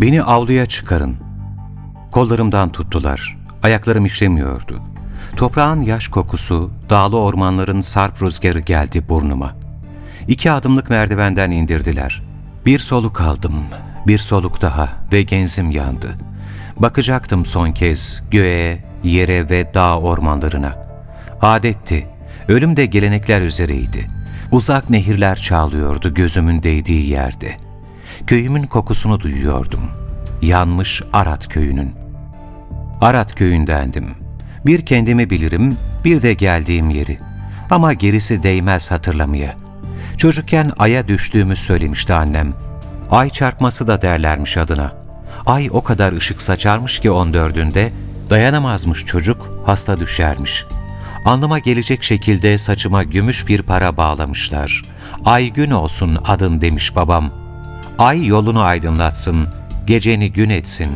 Beni avluya çıkarın. Kollarımdan tuttular. Ayaklarım işlemiyordu. Toprağın yaş kokusu, dağlı ormanların sarp rüzgarı geldi burnuma. İki adımlık merdivenden indirdiler. Bir soluk aldım, bir soluk daha ve genzim yandı. Bakacaktım son kez göğe, yere ve dağ ormanlarına. Adetti, ölüm de gelenekler üzereydi. Uzak nehirler çağlıyordu gözümün değdiği yerde. Köyümün kokusunu duyuyordum. Yanmış Arat köyünün. Arat köyündendim. Bir kendimi bilirim, bir de geldiğim yeri. Ama gerisi değmez hatırlamaya. Çocukken aya düştüğümü söylemişti annem. Ay çarpması da derlermiş adına. Ay o kadar ışık saçarmış ki on dördünde, dayanamazmış çocuk, hasta düşermiş. Alnıma gelecek şekilde saçıma gümüş bir para bağlamışlar. Ay gün olsun adın demiş babam. Ay yolunu aydınlatsın, geceni gün etsin.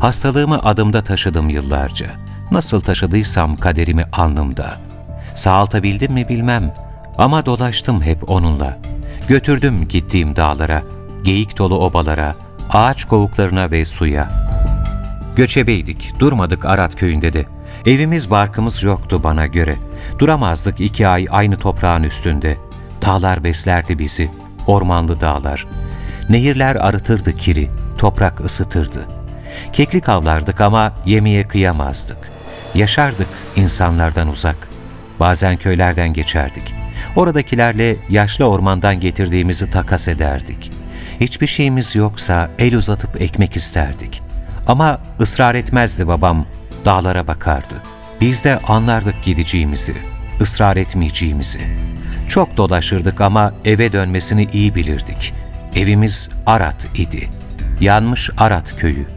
Hastalığımı adımda taşıdım yıllarca. Nasıl taşıdıysam kaderimi alnımda. Sağaltabildim mi bilmem ama dolaştım hep onunla. Götürdüm gittiğim dağlara, geyik dolu obalara, ağaç kovuklarına ve suya. Göçebeydik, durmadık Arat köyünde de. Evimiz barkımız yoktu bana göre. Duramazdık iki ay aynı toprağın üstünde. Dağlar beslerdi bizi, ormanlı dağlar. Nehirler arıtırdı kiri, toprak ısıtırdı. Keklik avlardık ama yemeye kıyamazdık. Yaşardık insanlardan uzak. Bazen köylerden geçerdik. Oradakilerle yaşlı ormandan getirdiğimizi takas ederdik. Hiçbir şeyimiz yoksa el uzatıp ekmek isterdik. Ama ısrar etmezdi babam, dağlara bakardı. Biz de anlardık gideceğimizi, ısrar etmeyeceğimizi. Çok dolaşırdık ama eve dönmesini iyi bilirdik. Evimiz Arat idi. Yanmış Arat köyü.